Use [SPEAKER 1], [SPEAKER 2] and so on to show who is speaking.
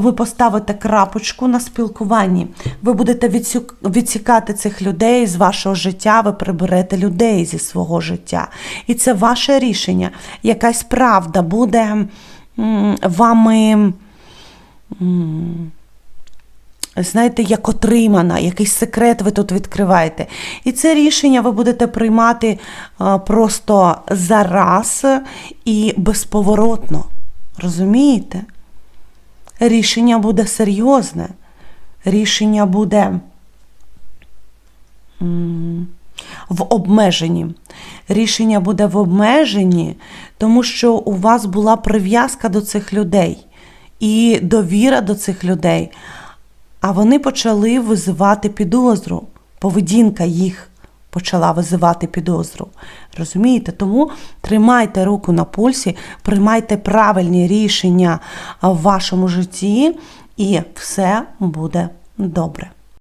[SPEAKER 1] ви поставите крапочку на спілкуванні. Ви будете відсікати цих людей з вашого життя, ви приберете людей зі свого життя. І це ваше рішення. Якась правда буде вами. Знаєте, як отримана, якийсь секрет ви тут відкриваєте. І це рішення ви будете приймати е, просто зараз і безповоротно. Розумієте? Рішення буде серйозне. Рішення буде в обмеженні. Рішення буде в обмеженні, тому що у вас була прив'язка до цих людей і довіра до цих людей. А вони почали визивати підозру. Поведінка їх почала визивати підозру. Розумієте? Тому тримайте руку на пульсі, приймайте правильні рішення в вашому житті, і все буде добре.